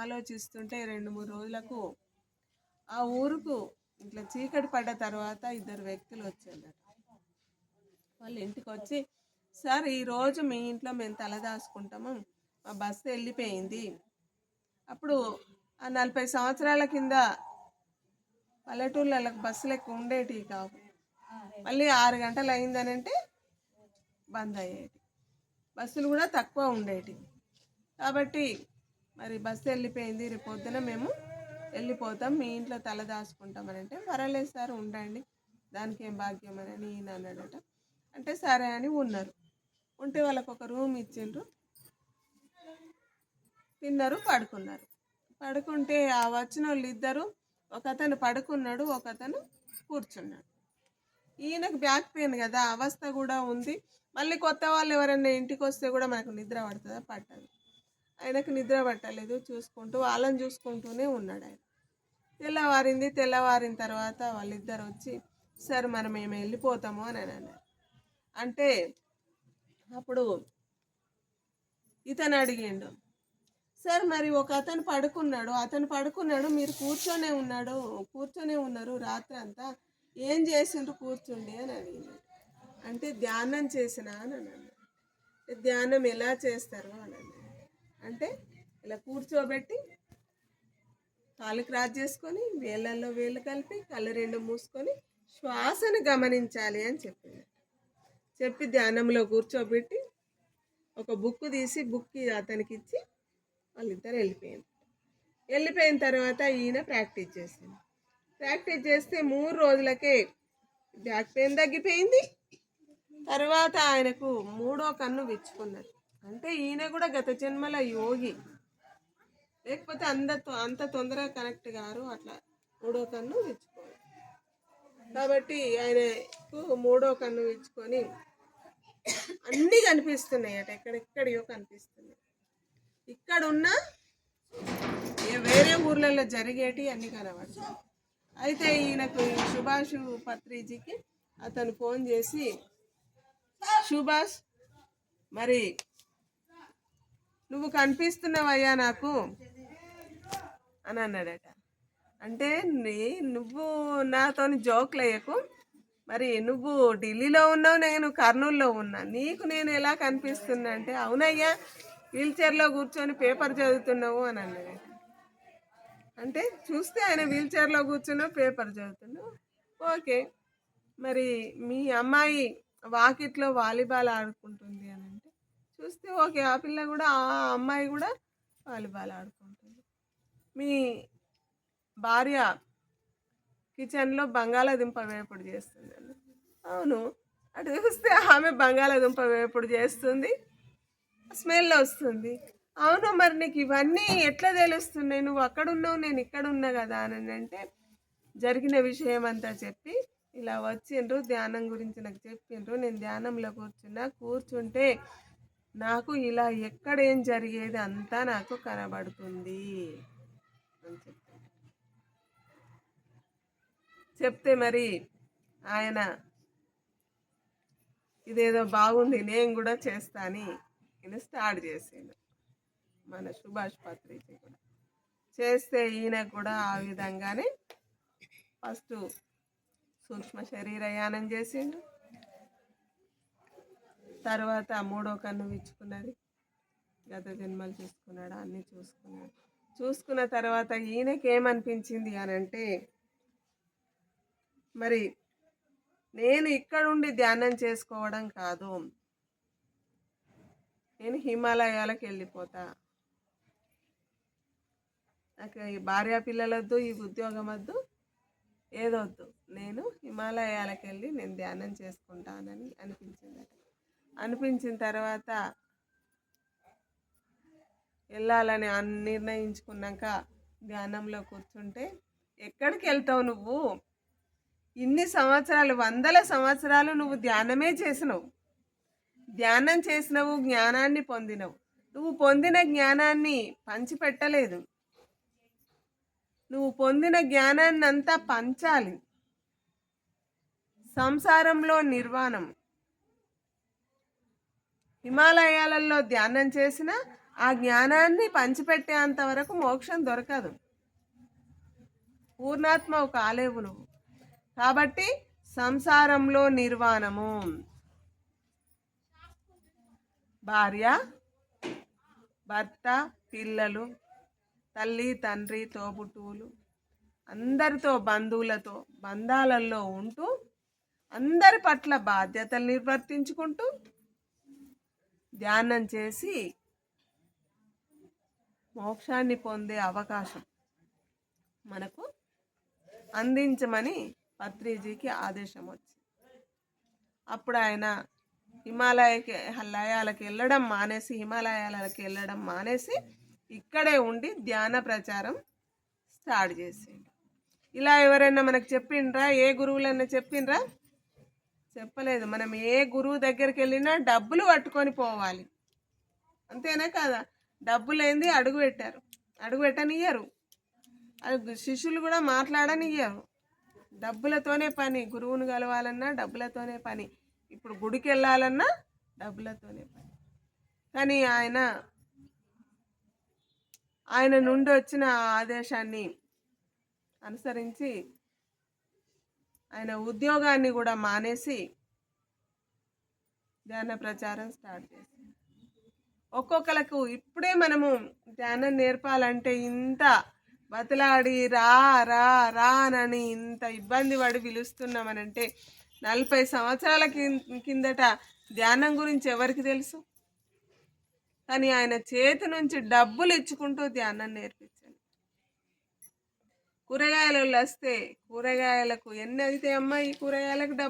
ఆలోచిస్తుంటే రెండు మూడు రోజులకు ఆ ఊరుకు ఇట్లా చీకటి పడ్డ తర్వాత ఇద్దరు వ్యక్తులు వచ్చారట. వాళ్ళ ఇంటికి వచ్చి సార్ ఈరోజు మీ ఇంట్లో మేము తలదాచుకుంటాము మా బస్సు వెళ్ళిపోయింది. అప్పుడు ఆ నలభై సంవత్సరాల కింద పల్లెటూళ్ళకి బస్సులు ఎక్కువ ఉండేటివి కావు. మళ్ళీ ఆరు గంటలు అయిందని అంటే బంద్ అయ్యేటి బస్సులు కూడా తక్కువ ఉండేటి కాబట్టి మరి బస్సు వెళ్ళిపోయింది. రేపు పొద్దున మేము వెళ్ళిపోతాం. మీ ఇంట్లో తల దాచుకుంటామని అంటే పర్వాలేదు సార్ ఉండండి. దానికి ఏం భాగ్యం అని ఈయన అన్నాడట. అంటే సరే అని ఉన్నారు. ఉంటే వాళ్ళకు ఒక రూమ్ ఇచ్చిండ్రు. తిన్నారు పడుకున్నారు. పడుకుంటే ఆ వచ్చిన వాళ్ళు ఇద్దరు ఒక అతను పడుకున్నాడు ఒక అతను కూర్చున్నాడు. ఈయనకు బ్యాక్ పెయిన్ కదా అవస్థ కూడా ఉంది. మళ్ళీ కొత్త వాళ్ళు ఎవరైనా ఇంటికి వస్తే కూడా మనకు నిద్ర పడుతుందా? పట్టదు. ఆయనకు నిద్ర పట్టలేదు చూసుకుంటూ వాళ్ళని చూసుకుంటూనే ఉన్నాడు ఆయన. తెల్లవారింది తెల్లవారిన తర్వాత వాళ్ళిద్దరు వచ్చి సార్ మనం మేము వెళ్ళిపోతాము? అని అని అన్నారు. అంటే అప్పుడు ఇతను అడిగిండు సార్ మరి ఒక అతను పడుకున్నాడు అతను పడుకున్నాడు మీరు కూర్చొనే ఉన్నాడు కూర్చొనే ఉన్నారు రాత్రి అంతా ఏం చేసిండ్రు కూర్చుండి? అని అడిగినాడు అంటే ధ్యానం చేసిన అని అన్నాడు ధ్యానం ఎలా చేస్తారు అని అన్నాడు అంటే ఇలా కూర్చోబెట్టి కాలు క్రాస్ చేసుకొని వేళ్ళల్లో వేళ్ళు కలిపి కళ్ళు రెండు మూసుకొని శ్వాసను గమనించాలి అని చెప్పింది. చెప్పి ధ్యానంలో కూర్చోబెట్టి ఒక బుక్ తీసి బుక్ అతనికి ఇచ్చి వాళ్ళిద్దరు వెళ్ళిపోయింది. వెళ్ళిపోయిన తర్వాత ఈయన ప్రాక్టీస్ చేసింది. ప్రాక్టీస్ చేస్తే మూడు రోజులకే బ్యాక్ పెయిన్ తగ్గిపోయింది. తర్వాత ఆయనకు మూడో కన్ను విచ్చుకున్నది. అంటే ఈయన కూడా గత జన్మల యోగి. లేకపోతే అంత అంత తొందరగా కనెక్ట్ గారు అట్లా మూడో కన్ను విచ్చుకోవాలి కాబట్టి ఆయనకు మూడో కన్ను విచ్చుకొని అన్నీ కనిపిస్తున్నాయి అట ఎక్కడెక్కడియో కనిపిస్తున్నాయి. ఇక్కడ ఉన్న వేరే ఊర్లలో జరిగేటి అన్ని కనబడతాయి. అయితే ఈయనకు ఈ సుభాష్ పత్రిజీకి అతను ఫోన్ చేసి సుభాష్ మరి నువ్వు కనిపిస్తున్నావయ్యా నాకు అని అన్నాడట. అంటే నీ- నువ్వు నాతోని జోకులు అయ్యకు మరి నువ్వు ఢిల్లీలో ఉన్నావు నేను కర్నూలులో ఉన్నా. నీకు నేను ఎలా కనిపిస్తున్నా అంటే అవునయ్యా వీల్ చైర్లో కూర్చొని పేపర్ చదువుతున్నావు అని అన్నాడు అంటే చూస్తే ఆయన వీల్ చైర్లో కూర్చున్నావు పేపర్ చదువుతున్నావు. ఓకే. మరి మీ అమ్మాయి వాకిట్లో వాలీబాల్ ఆడుకుంటుంది అని చూస్తే ఓకే ఆ పిల్ల కూడా ఆ అమ్మాయి కూడా వాలీబాల్ ఆడుకుంటుంది మీ భార్య కిచెన్లో బంగాళాదుంప వేపుడు చేస్తుంది అని అవును అటు చూస్తే ఆమె బంగాళాదుంప వేపుడు చేస్తుంది. స్మెల్ వస్తుంది. అవును మరి నీకు ఇవన్నీ ఎట్లా తెలుస్తున్నాయి? నువ్వు అక్కడ ఉన్నావు నేను ఇక్కడ ఉన్నా కదా అని అంటే జరిగిన విషయం అంతా చెప్పి ఇలా వచ్చిండ్రు ధ్యానం గురించి నాకు చెప్పిండ్రు. నేను ధ్యానంలో కూర్చున్నా కూర్చుంటే నాకు ఇలా ఎక్కడ ఏం జరిగేది అంతా నాకు కనబడుతుంది అని చెప్తాడు చెప్తే మరి ఆయన ఇదేదో బాగుంది నేను కూడా చేస్తా అని ఈయన స్టార్ట్ చేసిండు. మన సుభాష్ పత్రిక కూడా. చేస్తే ఈయన కూడా ఆ విధంగానే ఫస్ట్ సూక్ష్మ శరీరయానం చేసిండు. తర్వాత మూడో కన్ను విచ్చుకున్నది. గత జన్మలు చూసుకున్నాడు అన్నీ చూసుకున్నాడు. చూసుకున్న తర్వాత ఈయనకి ఏమనిపించింది అని అంటే మరి నేను ఇక్కడుండి ధ్యానం చేసుకోవడం కాదు. నేను హిమాలయాలకు వెళ్ళిపోతా. నాకు ఈ భార్య పిల్లలొద్దు ఈ ఉద్యోగం వద్దు ఏదొద్దు. నేను హిమాలయాలకు వెళ్ళి నేను ధ్యానం చేసుకుంటానని అనిపించిందట. అనిపించిన తర్వాత వెళ్ళాలని నిర్ణయించుకున్నాక ధ్యానంలో కూర్చుంటే ఎక్కడికి వెళ్తావు నువ్వు? ఇన్ని సంవత్సరాలు వందల సంవత్సరాలు నువ్వు ధ్యానమే చేసినవు. ధ్యానం చేసినవు జ్ఞానాన్ని పొందినవు. నువ్వు పొందిన జ్ఞానాన్ని పంచిపెట్టలేదు. నువ్వు పొందిన జ్ఞానాన్ని అంతా పంచాలి. సంసారంలో నిర్వాణం. హిమాలయాలలో ధ్యానం చేసిన ఆ జ్ఞానాన్ని పంచిపెట్టేంత వరకు మోక్షం దొరకదు. పూర్ణాత్మ కాలేవు నువ్వు కాబట్టి సంసారంలో నిర్వాణము. భార్య భర్త పిల్లలు తల్లి తండ్రి తోబుట్టువులు అందరితో బంధువులతో బంధాలలో ఉంటూ అందరి పట్ల బాధ్యతలు నిర్వర్తించుకుంటూ ధ్యానం చేసి మోక్షాన్ని పొందే అవకాశం మనకు అందించమని పత్రిజీకి ఆదేశం వచ్చింది. అప్పుడు ఆయన హిమాలయకి లయాలకు వెళ్ళడం మానేసి హిమాలయాలకు వెళ్ళడం మానేసి ఇక్కడే ఉండి ధ్యాన ప్రచారం స్టార్ట్ చేసిండు. ఇలా ఎవరైనా మనకు చెప్పిండ్రా? ఏ గురువులన్నా చెప్పిండ్రా? చెప్పలేదు. మనం ఏ గురువు దగ్గరికి వెళ్ళినా డబ్బులు పట్టుకొని పోవాలి. అంతేనా కదా? డబ్బు ఏంది? అడుగు పెట్టారు. అడుగు పెట్టనియ్యరు. అది శిష్యులు కూడా మాట్లాడనియ్యరు. డబ్బులతోనే పని. గురువును కలవాలన్నా డబ్బులతోనే పని. ఇప్పుడు గుడికి వెళ్ళాలన్నా డబ్బులతోనే పని. కానీ ఆయన ఆయన నుండి వచ్చిన ఆ ఆదేశాన్ని అనుసరించి ఆయన ఉద్యోగాన్ని కూడా మానేసి ధ్యాన ప్రచారం స్టార్ట్ చేశారు. ఒక్కొక్కలకు ఇప్పుడే మనము ధ్యానం నేర్పాలంటే ఇంత బతలాడి రా రా రా అని ఇంత ఇబ్బంది పడి పిలుస్తున్నామనంటే నలభై సంవత్సరాల కిం- కిందట ధ్యానం గురించి ఎవరికి తెలుసు? కానీ ఆయన చేతి నుంచి డబ్బులు ఇచ్చుకుంటూ ధ్యానం నేర్పి కూరగాయలు వస్తే కూరగాయలకు ఎన్ని అవుతాయి అమ్మ ఈ కూరగాయలకు డబ్బు